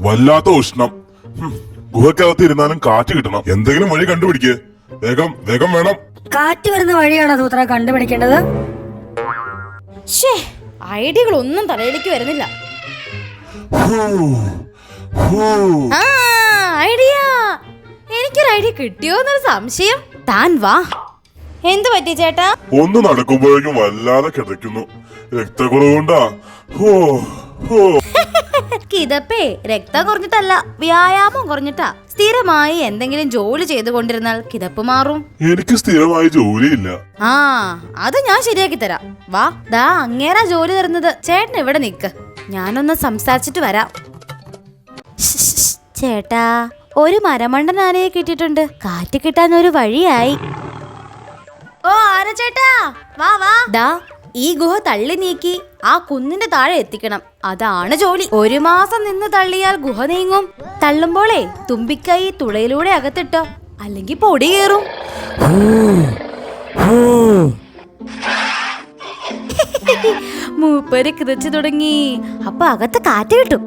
വല്ലാത്ത ഉഷ്ണം. ഗുഹക്കകത്ത് ഇരുന്നാലും കാറ്റ് കിട്ടണം. എന്തെങ്കിലും വഴി കണ്ടുപിടിക്കേ. വേഗം വേഗം വേണം. കാറ്റ് വരുന്ന വഴിയാണോ സൂത്ര കണ്ടുപിടിക്കേണ്ടത്? ഷേ ഐഡിയകളൊന്നും തലയിലേക്ക് വരുന്നില്ല. ഹൂ, ഹൂ. ആ ഐഡിയ. എനിക്കൊരു ഐഡിയ കിട്ടിയോ എന്നൊരു സംശയം. താൻ വാ. എന്ത് പറ്റി ചേട്ടാ? ഒന്ന് നടക്കുമ്പോഴേക്കും വല്ലാതെ കിടക്കുന്നു രക്തക്കുറവുണ്ടാ ഹോ ഹോ. കിതപ്പേ രക്തം കുറഞ്ഞിട്ടല്ല വ്യായാമം കുറഞ്ഞിട്ടാ. സ്ഥിരമായി എന്തെങ്കിലും ജോലി ചെയ്തുകൊണ്ടിരുന്നാൽ കിതപ്പ് മാറും. എനിക്ക് സ്ഥിരമായി ജോലിയില്ല. ആ അത് ഞാൻ ശരിയാക്കി തരാം. വാ ദാ അങ്ങേരാ ജോലി തരുന്നത്. ചേട്ടൻ ഇവിടെ നിക്ക്. ഞാനൊന്ന് സംസാരിച്ചിട്ട് വരാം. ശ്ശ്, ശ്ശ്, ശ്ശ്. ചേട്ടാ ഒരു മരമണ്ടൻ ആനയെ കിട്ടിയിട്ടുണ്ട്. കാറ്റ് കിട്ടാൻ ഒരു വഴിയായി. ഓ ആന ചേട്ടാ വാ വാ. ദാ ഈ ഗുഹ തള്ളി നീക്കി ആ കുന്നിന്റെ താഴെ എത്തിക്കണം. അതാണ് ജോലി. ഒരു മാസം നിന്ന് തള്ളിയാൽ ഗുഹ നീങ്ങും. തള്ളുമ്പോളേ തുമ്പിക്കൈ തുളയിലൂടെ അകത്തിട്ടോ അല്ലെങ്കിൽ പൊടി കയറും മൂപ്പര് കിതച്ചു തുടങ്ങി. അപ്പൊ അകത്ത് കാറ്റ് കിട്ടും.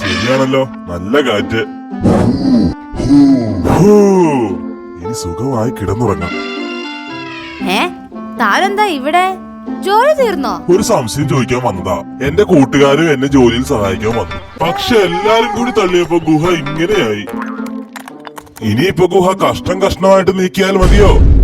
ശരിയാണല്ലോ. നല്ല കാറ്റ്. ഇനി സുഖമായി കിടന്നുറങ്ങാം. ഏ? താനെന്താ ഇവിടെ? ജോലി തീർന്നോ? ഒരു സംശയം ചോദിക്കാൻ വന്നതാ. എന്റെ കൂട്ടുകാരും എന്നെ ജോലിയിൽ സഹായിക്കാൻ വന്നു. പക്ഷെ എല്ലാരും കൂടി തള്ളിയപ്പോ ഗുഹ ഇങ്ങനെയായി. ഇനിയിപ്പോ ഗുഹ കഷ്ടം കഷ്ടമായിട്ട് നീക്കിയാൽ മതിയോ?